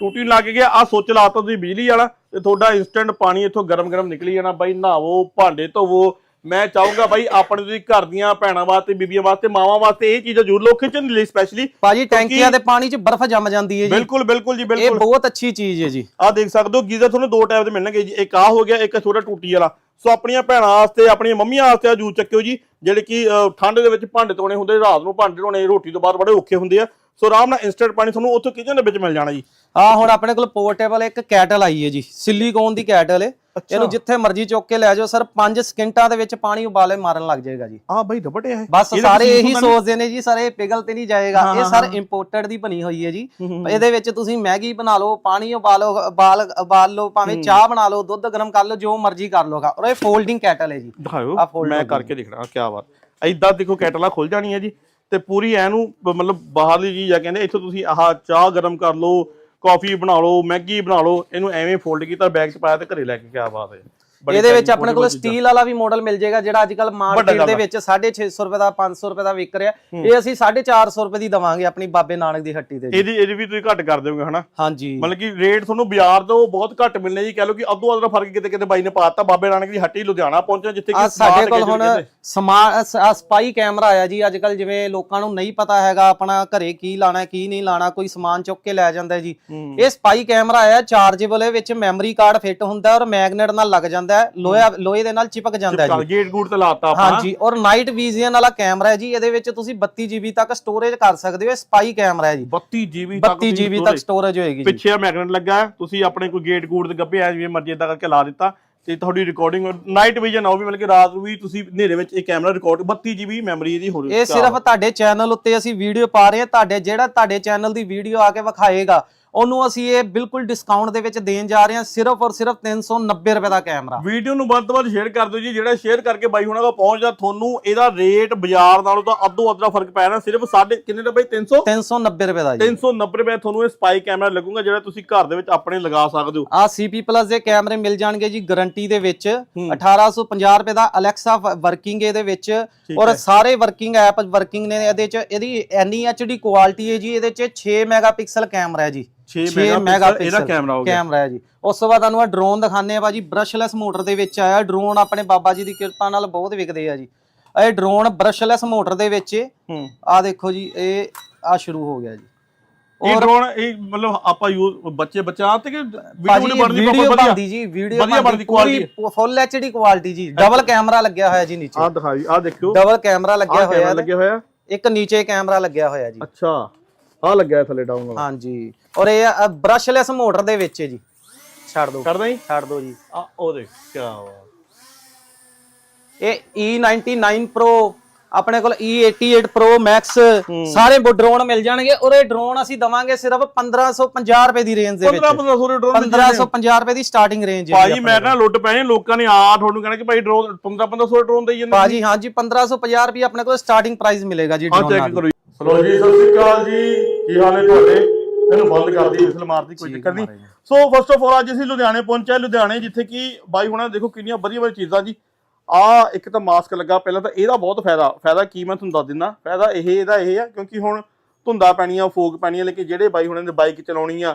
ਟੂਟੀ ਨੂੰ ਲੱਗ ਗਿਆ ਆ ਸੁੱਚ ਲਾਤਾ ਤੁਸੀਂ ਬਿਜਲੀ ਵਾਲਾ ਤੇ ਤੁਹਾਡਾ ਇਨਸਟੈਂਟ ਪਾਣੀ ਇੱਥੋਂ ਗਰਮ-ਗਰਮ ਨਿਕਲੀ ਜਾਣਾ, ਬਾਈ ਨਹਾਵੋ, ਭਾਂਡੇ ਧੋਵੋ ਮੈਂ ਚਾਹੂੰਗਾ ਬਾਈ ਆਪਣੇ ਤੁਸੀਂ ਘਰ ਦੀਆਂ ਭੈਣਾਂ ਵਾਸਤੇ ਬੀਬੀਆਂ ਵਾਸਤੇ ਮਾਵਾਂ ਵਾਸਤੇ ਇਹ ਚੀਜ਼ਾਂ ਜ਼ਰੂਰ ਲੋ ਖਿੱਚਣ ਲਈ ਸਪੈਸ਼ਲੀ ਭਾਜੀ ਟੈਂਕੀਆਂ ਦੇ ਪਾਣੀ 'ਚ ਬਰਫ਼ ਜੰਮ ਜਾਂਦੀ ਹੈ ਜੀ। ਬਿਲਕੁਲ ਬਿਲਕੁਲ ਜੀ ਇਹ ਬਿਲਕੁਲ। ਬਹੁਤ ਅੱਛੀ ਚੀਜ਼ ਹੈ ਜੀ। ਆ ਦੇਖ ਸਕਦੇ ਹੋ ਗੀਜ਼ਰ ਤੁਹਾਨੂੰ ਦੋ ਟਾਈਪ ਦੇ ਮਿਲਣਗੇ ਜੀ। ਇੱਕ ਆ ਹੋ ਗਿਆ ਇੱਕ ਛੋਟਾ ਟੂਟੀ ਵਾਲਾ। ਸੋ ਆਪਣੀਆਂ ਭੈਣਾਂ ਵਾਸਤੇ ਆਪਣੀਆਂ ਮੰਮੀਆਂ ਵਾਸਤੇ ਆ ਜੂਸ ਚੱਕਿਓ ਜੀ ਜਿਹੜੇ ਕਿ ਠੰਡ ਦੇ ਵਿੱਚ ਭਾਂਡੇ ਧੋਣੇ ਹੁੰਦੇ ਰਾਤ ਨੂੰ ਭਾਂਡੇ ਧੋਣੇ ਰੋਟੀ ਤੋਂ ਬਾਅਦ ਬੜੇ ਔਖੇ ਹੁੰਦੇ ਆ। ਸੋ ਆਰਾਮ ਨਾਲ ਇਨਸਟੈਂਟ ਪਾਣੀ ਤੁਹਾਨੂੰ ਉੱਥੋਂ ਕਿਚਨ ਦੇ ਵਿੱਚ ਮਿਲ ਜਾਣਾ ਜੀ। ਆ ਹੁਣ ਆਪਣੇ ਕੋਲ ਪੋਰਟੇਬਲ ਇੱਕ ਕੈਟਲ ਆਈ ਹੈ ਜੀ ਸਿਲੀਕੋਨ ਦੀ ਕੈਟਲ ਹੈ। ਇਹਨੂੰ ਜਿੱਥੇ ਮਰਜ਼ੀ ਚੁੱਕ ਕੇ ਲੈ ਜਾਓ ਸਰ 5 ਸਕਿੰਟਾਂ ਦੇ ਵਿੱਚ ਪਾਣੀ ਉਬਾਲੇ ਮਾਰਨ ਲੱਗ ਜਾਏਗਾ ਜੀ। ਆ ਬਈ ਰਬੜ ਹੈ ਬਸ ਸਾਰੇ ਇਹੀ? ਸੋਚਦੇ ਨੇ ਜੀ ਸਰ ਇਹ ਪਿਘਲ ਤੇ ਨਹੀਂ ਜਾਏਗਾ। ਹਾਂ, ਇਹ ਹਾਂ, ਸਰ ਹਾਂ। ਇੰਪੋਰਟਡ ਦੀ ਬਣੀ ਹੋਈ ਹੈ ਜੀ। ਹੂੰ, ਹੂੰ, ਇਹਦੇ ਵਿੱਚ ਤੁਸੀਂ ਮੈਗੀ ਬਣਾ ਲਓ ਪਾਣੀ ਉਬਾਲੋ ਉਬਾਲ ਉਬਾਲ ਲਓ ਭਾਵੇਂ ਚਾਹ ਬਣਾ ਲਓ ਦੁੱਧ ਗਰਮ ਕਰ ਲਓ ਜੋ ਮਰਜ਼ੀ ਕਰ ਲਓਗਾ ਔਰ ਇਹ ਫੋਲਡਿੰਗ ਕੈਟਲ ਹੈ ਜੀ। ਦਿਖਾਓ ਮੈਂ ਹੋ। ਕਰਕੇ ਦੇਖਣਾ ਕੀ ਬਾਤ। ਐਦਾਂ ਦੇਖੋ ਕੈਟਲਾ ਖੁੱਲ ਜਾਣੀ ਹੈ ਜੀ ਤੇ ਪੂਰੀ ਐਨੂੰ ਮਤਲਬ ਬਾਹਰਲੀ ਚੀਜ਼ ਆ ਕਹਿੰਦੇ ਇੱਥੋਂ ਤੁਸੀਂ ਆਹ ਚਾਹ ਗਰਮ ਕਰ ਲਓ ਕਾਫੀ ਬਣਾ ਲਓ ਮੈਗੀ ਬਣਾ ਲਓ ਇਹਨੂੰ ਐਵੇਂ ਫੋਲਡ ਕੀਤਾ ਬੈਗ 'ਚ ਪਾਇਆ ਤੇ ਘਰੇ ਲੈ ਕੇ ਕੀ ਬਾਤ ਹੈ ਇਹਦੇ ਵਿੱਚ ਆਪਣੇ ਕੋਲ। ਸਟੀਲ ਵਾਲਾ ਵੀ ਮਾਡਲ ਮਿਲ ਜਾਏਗਾ ਜਿਹੜਾ ਅੱਜ ਕੱਲ ਮਾਰਕੀਟ ਦੇ। ਵਿੱਚ 650 ਰੁਪਏ ਦਾ 500 ਰੁਪਏ ਦਾ ਵਿਕ ਰਿਹਾ ਇਹ ਅਸੀਂ 450 ਰੁਪਏ ਦੀ ਦਵਾਂਗੇ ਆਪਣੀ ਬਾਬੇ ਨਾਨਕ ਦੀ ਹੱਟੀ ਤੇ ਇਹਦੀ ਇਹਦੀ ਵੀ ਤੁਸੀਂ ਘੱਟ ਕਰ ਦਿਓਗੇ ਹਨਾ ਹਾਂਜੀ ਮਤਲਬ ਕਿ ਰੇਟ ਤੁਹਾਨੂੰ ਬਾਜ਼ਾਰ ਤੋਂ ਬਹੁਤ ਘੱਟ ਮਿਲਨੇ ਜੀ ਕਹਿ ਲਓ ਕਿ ਅੱਧੋ ਅੱਧ ਫ਼ਰਕ ਕਿਤੇ ਕਿਤੇ ਬਾਈ ਨੇ ਪਾਤਾ ਬਾਬੇ ਨਾਨਕ ਦੀ ਹੱਟੀ ਲੁਧਿਆਣਾ ਪਹੁੰਚਿਆ ਜਿੱਥੇ ਕਿ ਸਾਡੇ ਕੋਲ ਹੁਣ। ਸਮਾ ਸਪਾਈ ਕੈਮਰਾ ਆਇਆ ਜੀ। ਅੱਜ ਕੱਲ ਜਿਵੇਂ ਲੋਕਾਂ ਨੂੰ ਨਹੀਂ ਪਤਾ ਹੈਗਾ ਆਪਣਾ ਘਰੇ ਕੀ ਲਾਣਾ ਕੀ ਨਹੀਂ ਲਾਣਾ ਕੋਈ ਸਮਾਨ ਚੁੱਕ ਕੇ ਲੈ ਜਾਂਦਾ ਹੈ। ਜੀ। ਇਹ ਸਪਾਈ ਕੈਮਰਾ ਆਇਆ ਚਾਰਜੇਬਲ ਹੈ ਵਿੱਚ ਮੈਮਰੀ ਕਾਰਡ ਫਿੱਟ ਹੁੰਦਾ ਔਰ ਮੈਗਨੇਟ ਨਾਲ ਲੱਗ ਜਾਂਦਾ ਲੋਹਾ ਲੋਹੇ ਦੇ ਨਾਲ ਚਿਪਕ ਜਾਂਦਾ ਜੀ। ਗੇਟ ਗੂਟ ਤੇ ਲਾਤਾ ਆਪਾਂ। ਹਾਂਜੀ ਔਰ ਨਾਈਟ ਵਿਜ਼ਨ ਵਾਲਾ ਕੈਮਰਾ ਹੈ ਜੀ। ਇਹਦੇ ਵਿੱਚ ਤੁਸੀਂ 32 GB ਤੱਕ ਸਟੋਰੇਜ ਕਰ ਸਕਦੇ ਹੋ। ਇਹ ਸਪਾਈ ਕੈਮਰਾ ਹੈ ਜੀ। 32 GB 32 GB ਤੱਕ ਸਟੋਰੇਜ ਹੋਏਗੀ ਜੀ। ਪਿੱਛੇ ਮੈਗਨੇਟ ਲੱਗਾ ਤੁਸੀਂ ਆਪਣੇ ਕੋਈ ਗੇਟ ਗੂਟ ਦੇ ਗੱਬੇ ਐ ਜਿਵੇਂ ਮਰਜ਼ੀ ਇਦਾਂ ਕਰਕੇ ਲਾ ਦਿੱਤਾ। ਤੇ ਤੁਹਾਡੀ ਰਿਕਾਰਡਿੰਗ ਨਾਈਟ ਵਿਜ਼ਨ ਆਉ ਵੀ ਮਤਲਬ ਕਿ ਰਾਤ ਨੂੰ ਵੀ ਤੁਸੀਂ ਹਨੇਰੇ ਵਿੱਚ ਇਹ ਕੈਮਰਾ ਰਿਕਾਰਡ 32 GB ਮੈਮਰੀ ਇਹਦੀ ਹੋ ਰਹੀ ਇਹ ਸਿਰਫ ਤੁਹਾਡੇ ਚੈਨਲ ਉੱਤੇ ਅਸੀਂ ਵੀਡੀਓ ਪਾ ਰਹੇ ਹਾਂ ਤੁਹਾਡੇ ਜਿਹੜਾ ਤੁਹਾਡੇ ਚੈਨਲ ਦੀ ਵੀਡੀਓ ਆ ਕੇ ਵਿਖਾਏਗਾ ਉਹਨੂੰ ਅਸੀਂ ਇਹ ਬਿਲਕੁਲ ਡਿਸਕਾਊਂਟ ਦੇ ਵਿੱਚ ਦੇਣ ਜਾ ਰਹੇ ਹਾਂ ਸਿਰਫ ਔਰ ਸਿਰਫ 390 ਰੁਪਏ ਦਾ ਕੈਮਰਾ। ਵੀਡੀਓ ਨੂੰ ਵੱਧ ਤੋਂ ਵੱਧ ਸ਼ੇਅਰ ਕਰ ਦਿਓ ਜੀ ਜਿਹੜਾ ਸ਼ੇਅਰ ਕਰਕੇ ਬਾਈ ਹੁਣਾਂ ਕੋਲ ਪਹੁੰਚਦਾ ਤੁਹਾਨੂੰ ਇਹਦਾ ਰੇਟ ਬਾਜ਼ਾਰ ਨਾਲੋਂ ਤਾਂ ਅੱਧੋ ਅੱਧ ਦਾ ਫ਼ਰਕ ਪੈ ਰਿਹਾ ਸਿਰਫ ਸਾਢੇ ਕਿੰਨੇ ਦਾ ਬਾਈ 300 390 ਰੁਪਏ ਦਾ ਜੀ। 390 ਰੁਪਏ ਤੁਹਾਨੂੰ ਇਹ ਸਪਾਈ ਕੈਮਰਾ ਲੱਗੂਗਾ ਜਿਹੜਾ ਤੁਸੀਂ ਘਰ ਦੇ ਵਿੱਚ ਆਪਣੇ ਲਗਾ ਸਕਦੇ ਹੋ। ਆ CP Plus ਦੇ ਕੈਮਰੇ ਮਿਲ ਜਾਣਗੇ ਜੀ ਗਾਰੰਟੀ ਦੇ ਵਿੱਚ। 1850 ਰੁਪਏ ਦਾ ਅਲੈਕਸਾ ਵਰਕਿੰਗ ਇਹਦੇ ਵਿੱਚ। ਔਰ ਸਾਰੇ ਵਰਕਿੰਗ ਐਪ ਵਰਕਿੰਗ ਨੇ ਇਹਦੇ ਚ ਇਹਦੀ NEHD ਕੁਆਲਿਟੀ ਹੈ ਜੀ ਇਹਦੇ ਚ 6 ਮੈਗਾਪਿਕਸਲ ਕੈਮਰਾ ਹੈ ਜੀ। 6 6 ਮੈਗਾਪਿਕਸਲ ਇਹਦਾ ਕੈਮਰਾ ਹੋ ਗਿਆ। ਕੈਮਰਾ ਹੈ ਜੀ। ਉਸ ਤੋਂ ਬਾਅਦ ਤੁਹਾਨੂੰ ਆ ਡਰੋਨ ਦਿਖਾਣੇ ਆ ਬਾਜੀ ਬ੍ਰਸ਼ਲੈਸ ਮੋਟਰ ਦੇ ਵਿੱਚ ਆਇਆ। ਡਰੋਨ ਆਪਣੇ ਬਾਬਾ ਜੀ ਦੀ ਕਿਰਪਾ ਨਾਲ ਬਹੁਤ ਵਿਕਦੇ ਆ ਜੀ। ਇਹ ਡਰੋਨ ਬ੍ਰਸ਼ਲੈਸ ਮੋਟਰ ਦੇ ਵਿੱਚ ਹੂੰ। ਆ ਦੇਖੋ ਜੀ ਇਹ ਆ ਸ਼ੁਰੂ ਹੋ ਗਿਆ ਜੀ। ਇਹ ਡਰੋਨ ਇਹ ਮਤਲਬ ਆਪਾਂ ਯੂਜ਼ ਬੱਚੇ ਬੱਚਾ ਤੇ ਕਿ ਵੀਡੀਓ ਬਣਦੀ proper ਵਧੀਆ। ਬਣਦੀ ਜੀ ਵੀਡੀਓ ਵਧੀਆ ਬਣਦੀ quality ਫੁੱਲ ਐਚਡੀ ਕੁਆਲਿਟੀ ਜੀ। ਡਬਲ ਕੈਮਰਾ ਲੱਗਿਆ ਹੋਇਆ ਜੀ ਨੀਚੇ। ਆ ਦਿਖਾਈ ਆ ਦੇਖਿਓ। ਡਬਲ ਕੈਮਰਾ ਲੱਗਿਆ ਹੋਇਆ ਲੱਗਿਆ ਹੋਇਆ। ਇੱਕ ਨੀਚੇ ਕੈਮਰਾ ਲੱਗਿਆ ਹੋਇਆ ਜੀ। ਅੱਛਾ। ਆ ਲੱਗਿਆ ਥੱਲੇ ਡਾਊਨ ਵਾਲਾ। ਹਾਂਜੀ। ਔਰ ਇਹ ਬ੍ਰਸ਼ਲੈਸ ਮੋਟਰ ਦੇ ਵਿੱਚ ਹੈ ਜੀ। ਛੱਡ ਦਿਓ ਕਰਦਾ ਹੀ ਛੱਡ ਦਿਓ ਜੀ। ਆ ਉਹ ਦੇਖ ਕੀ ਬਾਤ। ਇਹ E99 Pro ਆਪਣੇ ਕੋਲ E88 Pro Max ਸਾਰੇ ਡਰੋਨ ਮਿਲ ਜਾਣਗੇ। ਔਰ ਇਹ ਡਰੋਨ ਅਸੀਂ ਦਵਾਂਗੇ ਸਿਰਫ 1550 ਰੁਪਏ ਦੀ ਰੇਂਜ ਦੇ ਵਿੱਚ। 15 1500 ਦੇ ਡਰੋਨ 1550 ਰੁਪਏ ਦੀ ਸਟਾਰਟਿੰਗ ਰੇਂਜ ਹੈ ਭਾਈ ਮੈਂ ਕਹਿੰਦਾ ਲੁੱਟ ਪੈਣੀ ਲੋਕਾਂ ਨੇ ਆ ਤੁਹਾਨੂੰ ਕਹਿਣਾ ਕਿ ਭਾਈ ਡਰੋਨ 15 1500 ਦੇ ਡਰੋਨ ਦੇਈ ਜਾਂਦੇ ਭਾਜੀ ਹਾਂਜੀ 1550 ਰੁਪਏ ਆਪਣੇ ਕੋਲ ਸਟਾਰਟਿੰਗ ਪ੍ਰਾਈਸ ਮਿਲੇਗਾ ਜੀ ਡਰੋਨ ਚੈੱਕ ਕਰੋ ਸਲੋ ਜੀ ਸਤਿ ਸ਼੍ਰੀ ਅਕਾਲ ਜੀ। ਕੀ ਹਾਲ ਹੈ ਤੁਹਾਡੇ? ਇਹਨੂੰ ਬੰਦ ਕਰਦੀ ਵਿਸਲ ਮਾਰਦੀ ਕੋਈ ਚੱਕਰ ਨਹੀਂ। ਸੋ ਫਸਟ ਆਫ ਆਲ ਅੱਜ ਅਸੀਂ ਲੁਧਿਆਣੇ ਪਹੁੰਚੇ ਲੁਧਿਆਣੇ ਜਿੱਥੇ ਕਿ ਬਾਈ ਹੁਣਾਂ ਦੇਖੋ ਕਿੰਨੀਆਂ ਵਧੀਆ ਵਧੀਆ ਚੀਜ਼ਾਂ ਜੀ। ਆ ਇੱਕ ਤਾਂ ਮਾਸਕ ਲੱਗਾ ਪਹਿਲਾਂ ਤਾਂ ਇਹਦਾ ਬਹੁਤ ਫਾਇਦਾ। ਫਾਇਦਾ ਕੀ ਮੈਂ ਤੁਹਾਨੂੰ ਦੱਸ ਦਿੰਦਾ। ਫਾਇਦਾ ਇਹ ਇਹਦਾ ਇਹ ਆ ਕਿਉਂਕਿ ਹੁਣ ਧੁੰਦਾ ਪੈਣੀਆਂ ਫੋਗ ਪੈਣੀਆਂ ਲੇਕਿਨ ਜਿਹੜੇ ਬਾਈ ਹੁਣਾਂ ਨੇ ਬਾਈਕ ਚਲਾਉਣੀ ਆ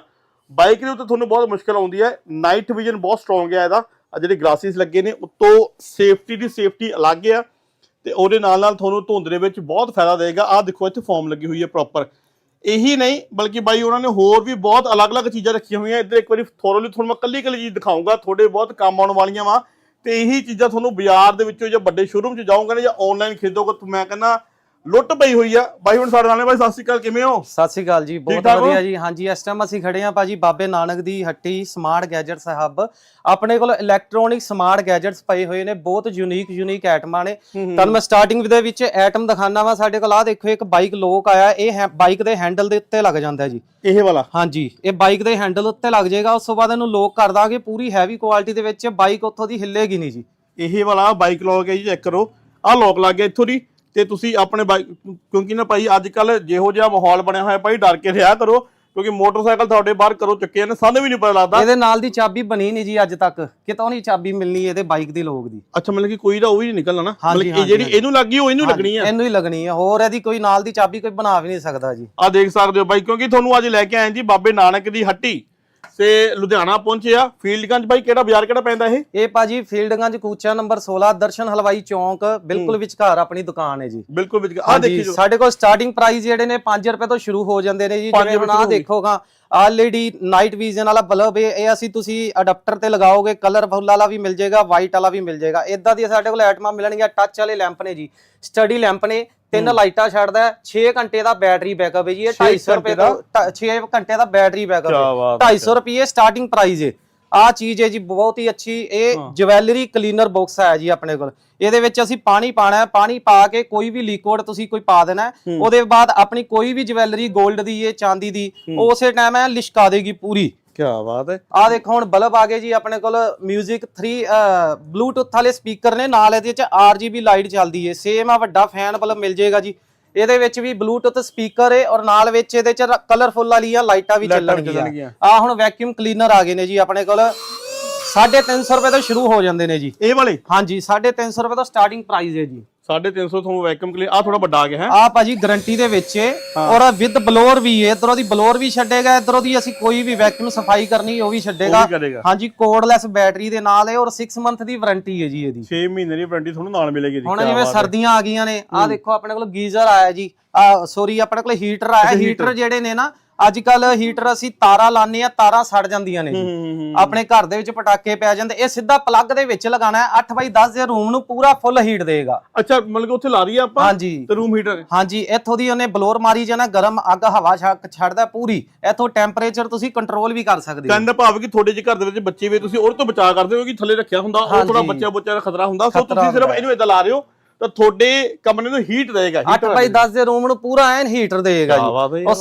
ਬਾਈਕ ਦੇ ਉੱਤੇ ਤੁਹਾਨੂੰ ਬਹੁਤ ਮੁਸ਼ਕਲ ਆਉਂਦੀ ਹੈ। ਨਾਈਟ ਵਿਜ਼ਨ ਬਹੁਤ ਸਟਰੋਂਗ ਹੈ ਇਹਦਾ। ਆ ਜਿਹੜੇ ਗਲਾਸਿਸ ਲੱਗੇ ਨੇ ਉੱਤੋਂ ਸੇਫਟੀ ਦੀ ਸੇਫਟੀ ਅਲੱਗ ਆ। ਤੇ ਉਹਦੇ ਨਾਲ ਨਾਲ ਤੁਹਾਨੂੰ ਧੁੰਦ ਦੇ ਵਿੱਚ ਬਹੁਤ ਫਾਇਦਾ ਦੇਗਾ ਆਹ ਦੇਖੋ, ਇੱਥੇ ਫਾਰਮ ਲੱਗੀ ਹੋਈ ਹੈ ਪ੍ਰੋਪਰ ਇਹੀ ਨਹੀਂ, ਬਲਕਿ ਬਾਈ ਉਹਨਾਂ ਨੇ ਹੋਰ ਵੀ ਬਹੁਤ ਅਲੱਗ-ਅਲੱਗ ਚੀਜ਼ਾਂ ਰੱਖੀਆਂ ਹੋਈਆਂ। ਇੱਧਰ ਇੱਕ ਵਾਰੀ ਥੋਰਲੀ ਤੁਹਾਨੂੰ ਮੈਂ ਕੱਲੀ-ਕੱਲੀ ਚੀਜ਼ ਦਿਖਾਉਂਗਾ ਤੁਹਾਡੇ ਬਹੁਤ ਕੰਮ ਆਉਣ ਵਾਲੀਆਂ ਵਾ। ਤੇ ਇਹੀ ਚੀਜ਼ਾਂ ਤੁਹਾਨੂੰ ਬਾਜ਼ਾਰ ਦੇ ਵਿੱਚੋਂ ਜਾਂ ਵੱਡੇ ਸ਼ੋਰੂਮ 'ਚ ਜਾਓਗੇ ਨਾ ਜਾਂ ਆਨਲਾਈਨ ਖਰੀਦੋਗੇ ਤਾਂ ਮੈਂ ਕਹਿੰਦਾ ਲੁੱਟ ਪਈ ਹੋਈ ਆ। ਬਾਈ ਹੁਣ ਸਾਡੇ ਨਾਲ ਨੇ ਬਾਈ ਸਤਿ ਸ਼੍ਰੀ ਅਕਾਲ ਕਿਵੇਂ ਹੋ? ਸਤਿ ਸ਼੍ਰੀ ਅਕਾਲ ਜੀ ਬਹੁਤ? ਵਧੀਆ ਜੀ। ਹਾਂਜੀ ਇਸ ਟਾਈਮ ਅਸੀਂ ਖੜੇ ਹਾਂ ਭਾਜੀ ਬਾਬੇ ਨਾਨਕ ਦੀ ਹੱਟੀ ਸਮਾਰਟ ਗੈਜਟਸ ਹੱਬ ਆਪਣੇ ਕੋਲ ਇਲੈਕਟ੍ਰੋਨਿਕ ਸਮਾਰਟ ਗੈਜਟਸ ਪਏ ਹੋਏ ਨੇ ਬਹੁਤ ਯੂਨੀਕ ਯੂਨੀਕ ਆਈਟਮਾਂ ਨੇ। ਤੁਹਾਨੂੰ ਮੈਂ ਸਟਾਰਟਿੰਗ ਦੇ ਵਿੱਚ ਆਈਟਮ ਦਿਖਾਣਾ ਵਾ। ਸਾਡੇ ਕੋਲ ਆ ਦੇਖੋ ਇੱਕ ਬਾਈਕ ਲੋਕ ਆਇਆ। ਇਹ ਬਾਈਕ ਦੇ ਹੈਂਡਲ ਦੇ ਉੱਤੇ ਲੱਗ ਜਾਂਦਾ ਜੀ। ਇਹ ਵਾਲਾ? ਹਾਂਜੀ ਇਹ ਬਾਈਕ ਦੇ ਹੈਂਡਲ ਉੱਤੇ ਲੱਗ ਜਾਏਗਾ। ਉਸ ਤੋਂ ਬਾਅਦ ਇਹਨੂੰ ਲੋਕ ਕਰ ਦਾਂਗੇ। ਪੂਰੀ ਹੈਵੀ ਕੁਆਲਿਟੀ ਦੇ ਵਿੱਚ ਬਾਈਕ ਉੱਥੋਂ ਦੀ ਹਿੱਲੇਗੀ ਨਹੀਂ ਜੀ। ਇਹ ਵਾਲਾ ਬਾਈਕ ਲੌਕ ਹੈ ਜੀ ਚੈੱਕ ਕਰੋ। ਆਹ ਲੌਕ ਲੱਗ ਗਿਆ ਇੱਥੋਂ ਦੀ। ਤੇ ਤੁਸੀਂ ਆਪਣੇ ਕਿਉਂਕਿ ਨਾ ਭਾਈ ਅੱਜ ਕੱਲ ਜਿਹੋ ਜਿਹਾ ਮਾਹੌਲ ਬਣਿਆ ਹੋਇਆ ਭਾਈ ਡਰ ਕੇ ਰਿਹਾ ਕਰੋ ਕਿਉਂਕਿ ਮੋਟਰਸਾਈਕਲ ਤੁਹਾਡੇ ਬਾਹਰ ਕਰੋ ਚੁੱਕੇ ਨੇ ਸਾਨੂੰ ਵੀ ਨਹੀਂ ਪਤਾ ਲੱਗਦਾ। ਇਹਦੇ ਨਾਲ ਦੀ ਚਾਬੀ ਬਣੀ ਨਹੀਂ ਜੀ ਅੱਜ ਤੱਕ ਕਿਤੋਂ ਨਹੀਂ ਚਾਬੀ ਮਿਲਣੀ ਇਹਦੇ ਬਾਈਕ ਦੀ ਲੋਕ ਦੀ। ਅੱਛਾ ਮਤਲਬ ਕਿ ਕੋਈ ਦਾ ਉਹ ਵੀ ਨਹੀਂ ਨਿਕਲਣਾ ਨਾ? ਮਤਲਬ ਕਿ ਇਹ ਜਿਹੜੀ ਇਹਨੂੰ ਲੱਗੀ ਉਹ ਇਹਨੂੰ ਲੱਗਣੀ ਆ? ਇਹਨੂੰ ਹੀ ਲੱਗਣੀ ਹੈ ਹੋਰ ਇਹਦੀ ਕੋਈ ਨਾਲ ਦੀ ਚਾਬੀ ਕੋਈ ਬਣਾ ਵੀ ਨਹੀਂ ਸਕਦਾ ਜੀ। ਆ ਦੇਖ ਸਕਦੇ ਹੋ ਬਾਈ ਕਿਉਂਕਿ ਤੁਹਾਨੂੰ ਅੱਜ ਲੈ ਕੇ ਆਏ ਜੀ ਬਾਬੇ ਨਾਨਕ ਦੀ ਹੱਟੀ। ਤੇ ਲੁਧਿਆਣਾ ਪਹੁੰਚੇ ਆ। ਫੀਲਡਗੰਜ ਬਾਈ ਕਿਹੜਾ ਬਾਜ਼ਾਰ ਕਿਹੜਾ ਪੈਂਦਾ ਇਹ? ਇਹ ਭਾਜੀ ਫੀਲਡਗੰਜ ਕੂਚਾ ਨੰਬਰ 16 ਦਰਸ਼ਨ ਹਲਵਾਈ ਚੌਂਕ ਬਿਲਕੁਲ ਵਿਚਕਾਰ ਆਪਣੀ ਦੁਕਾਨ ਹੈ ਜੀ। ਬਿਲਕੁਲ ਵਿੱਚ ਆ ਹਾਂਜੀ ਦੇਖੀ ਸਾਡੇ ਕੋਲ ਸਟਾਰਟਿੰਗ ਪ੍ਰਾਈਸ ਜਿਹੜੇ ਨੇ 5 ਰੁਪਏ ਤੋਂ ਸ਼ੁਰੂ ਹੋ ਜਾਂਦੇ ਨੇ ਜੀ ਪੰਜ ਜਿਵੇਂ ਹੁਣ ਰੁਪਏ ਹੋ। ਦੇਖੋਗਾ LED ਨਾਈਟ ਵਿਜ਼ਨ ਵਾਲਾ ਬਲਬ ਇਹ ਇਹ ਅਸੀਂ ਤੁਸੀਂ ਅਡਾਪਟਰ ਤੇ ਲਗਾਓਗੇ ਕਲਰਫੁੱਲ ਵਾਲਾ ਵੀ ਮਿਲ ਜਾਏਗਾ ਵਾਈਟ ਵਾਲਾ ਵੀ ਮਿਲ ਜਾਏਗਾ। ਇਦਾਂ ਦੀ ਸਾਡੇ ਕੋਲ ਆਈਟਮਾਂ ਮਿਲਣਗੀਆਂ ਟੱਚ ਵਾਲੇ ਲੈਂਪ ਨੇ ਜੀ। ਸਟੱਡੀ ਲੈਂਪ ਨੇ ਤਿੰਨ ਲਾਈਟਾਂ ਛੱਡਦਾ 6 ਘੰਟੇ ਦਾ ਬੈਟਰੀ ਬੈਕਅਪ ਹੈ ਜੀ ਇਹ ਛੇ 250 ਰੁਪਏ ਦਾ? 6 ਘੰਟੇ ਦਾ ਬੈਟਰੀ ਬੈਕਅਪ ਹੈ। ਬਾਤ 250 ਰੁਪਏ ਸਟਾਰਟਿੰਗ ਪ੍ਰਾਈਸ ਹੈ। ਆ ਚੀਜ਼ ਹੈ ਜੀ ਬਹੁਤ ਹੀ ਅੱਛੀ ਇਹ ਜਵੈਲਰੀ ਕਲੀਨਰ ਬਾਕਸ ਹੈ ਜੀ ਆਪਣੇ ਕੋਲ। ਇਹਦੇ ਵਿੱਚ ਅਸੀਂ ਪਾਣੀ ਪਾਣਾ ਹੈ ਪਾਣੀ ਪਾ ਕੇ ਕੋਈ ਵੀ ਲਿਕੁਇਡ ਤੁਸੀਂ ਕੋਈ ਪਾ ਦੇਣਾ। ਉਹਦੇ ਬਾਅਦ ਆਪਣੀ ਕੋਈ ਵੀ ਜਵੈਲਰੀ 골ਡ ਦੀ ਹੈ ਚਾਂਦੀ ਦੀ ਉਸੇ ਟਾਈਮ ਹੈ ਲਿਸ਼ਕਾ ਦੇਗੀ ਪੂਰੀ। ਕੀ ਬਾਤ ਹੈ। ਆ ਦੇਖੋ ਹੁਣ ਬਲਬ ਆ ਗਏ ਜੀ ਆਪਣੇ ਕੋਲ 뮤직 3 ਬਲੂਟੁੱਥ ਵਾਲੇ ਸਪੀਕਰ ਨੇ ਨਾਲ ਇਹਦੇ ਚ RGB ਲਾਈਟ ਚੱਲਦੀ ਏ। ਸੇਮ ਆ ਵੱਡਾ ਫੈਨ ਬਲਬ ਮਿਲ ਜਾਏਗਾ ਜੀ। ਇਹਦੇ ਵਿੱਚ ਵੀ ਬਲੂਟੁੱਥ ਸਪੀਕਰ ਏ ਔਰ ਨਾਲ ਵਿੱਚ ਇਹਦੇ ਚ ਕਲਰਫੁੱਲ ਵਾਲੀਆਂ ਲਾਈਟਾਂ ਵੀ ਚੱਲਣਗੀਆਂ। ਆ ਹੁਣ ਵੈਕਿਊਮ ਕਲੀਨਰ ਆ ਗਏ ਨੇ ਜੀ ਆਪਣੇ ਕੋਲ। 350 ਰੁਪਏ ਤੋਂ ਸ਼ੁਰੂ ਹੋ ਜਾਂਦੇ ਨੇ ਜੀ। ਇਹ ਵਾਲੇ? ਹਾਂਜੀ 350 ਰੁਪਏ ਤੋਂ ਸਟਾਰਟਿੰਗ ਪ੍ਰਾਈਸ ਹੈ ਜੀ। 350 ਤੁਹਾਨੂੰ ਵੈਕੂਮ ਕਲੀਨ ਆ ਥੋੜਾ ਵੱਡਾ ਆ ਗਿਆ ਹੈ? ਆ ਭਾਜੀ ਗਾਰੰਟੀ ਦੇ ਵਿੱਚ ਏ ਔਰ ਵਿਦ ਬਲੋਰ ਵੀ ਏ ਇਧਰੋਂ ਦੀ ਬਲੋਰ ਵੀ ਛੱਡੇਗਾ ਇਧਰੋਂ ਦੀ ਅਸੀਂ ਕੋਈ ਵੀ ਵੈਕਿਊਮ ਸਫ਼ਾਈ ਕਰਨੀ ਉਹ ਵੀ ਛੱਡੇਗਾ। ਹਾਂਜੀ ਕੋਡਲੈਸ ਬੈਟਰੀ ਦੇ ਨਾਲ ਏ ਔਰ 6 ਮੰਥ ਦੀ ਵਾਰੰਟੀ ਹੈ ਜੀ ਇਹਦੀ। 6 ਮਹੀਨੇ ਦੀ ਵਾਰੰਟੀ ਤੁਹਾਨੂੰ ਨਾਲ ਮਿਲੇਗੀ ਜੀ ਹੁਣ ਜਿਵੇਂ। ਸਰਦੀਆਂ ਆ ਗਈਆਂ ਨੇ ਆ ਦੇਖੋ ਆਪਣੇ ਕੋਲ ਗੀਜ਼ਰ ਆਇਆ ਜੀ ਆ ਸੋਰੀ ਆਪਣੇ ਕੋਲ ਹੀਟਰ ਆਇਆ ਹੀਟਰ ਜਿਹੜੇ ਨੇ ਨਾ ਅੱਜ ਕੱਲ ਹੀਟਰ ਅਸੀਂ ਤਾਰਾਂ ਲਾਉਂਦੇ ਆ ਤਾਰਾਂ ਸੜ ਜਾਂਦੀਆਂ ਨੇ ਜੀ। ਆਪਣੇ ਘਰ ਦੇ ਵਿੱਚ ਪਟਾਕੇ ਪੈ ਜਾਂਦੇ ਇਹ ਸਿੱਧਾ ਪਲੱਗ ਦੇ ਵਿੱਚ ਲਗਾਣਾ ਹੈ 8 ਬਾਈ 10 ਦੇ ਰੂਮ ਨੂੰ ਪੂਰਾ ਫੁੱਲ ਹੀਟ ਦੇਗਾ ਅੱਛਾ ਮਤਲਬ ਕਿ ਉੱਥੇ ਲਾ ਰਹੀ ਆ ਆਪਾਂ ਹਾਂਜੀ ਤੇ ਰੂਮ ਹੀਟਰ ਹਾਂਜੀ ਇੱਥੋਂ ਦੀ ਉਹਨੇ ਬਲੋਰ ਮਾਰੀ ਜਾਣਾ ਗਰਮ ਅੱਗ ਹਵਾ ਛੱਡ- ਛੱਡਦਾ ਪੂਰੀ ਇੱਥੋਂ ਟੈਂਪਰੇਚਰ ਤੁਸੀਂ ਕੰਟਰੋਲ ਵੀ ਕਰ ਸਕਦੇ ਹੋ ਕਹਿੰਦਾ ਭਾਵ ਕਿ ਤੁਹਾਡੇ ਜੇ ਘਰ ਦੇ ਵਿੱਚ ਬੱਚੇ ਵੀ ਤੁਸੀਂ ਉਹਦੇ ਤੋਂ ਬਚਾਅ ਕਰਦੇ ਹੋ ਕਿ ਥੱਲੇ ਰੱਖਿਆ ਹੁੰਦਾ ਉਹ ਥੋੜਾ। ਬੱਚਾ ਬੱਚਾ ਦਾ ਖਤਰਾ ਹੁੰਦਾ ਸੋ ਤੁਸੀਂ ਸਿਰਫ। ਇਹਨੂੰ ਇਦਾਂ ਲਾ ਰਹੇ ਹੋ ਤਾਂ ਤੁਹਾਡੇ ਕਮਰੇ ਨੂੰ ਹੀਟ ਰਹੇਗਾ 8 ਬਾਈ 10 ਦੇ ਰੂਮ ਨੂੰ ਪੂਰਾ ਐਨ ਹੀਟਰ ਦੇਗਾ ਜੀ। ਉਹ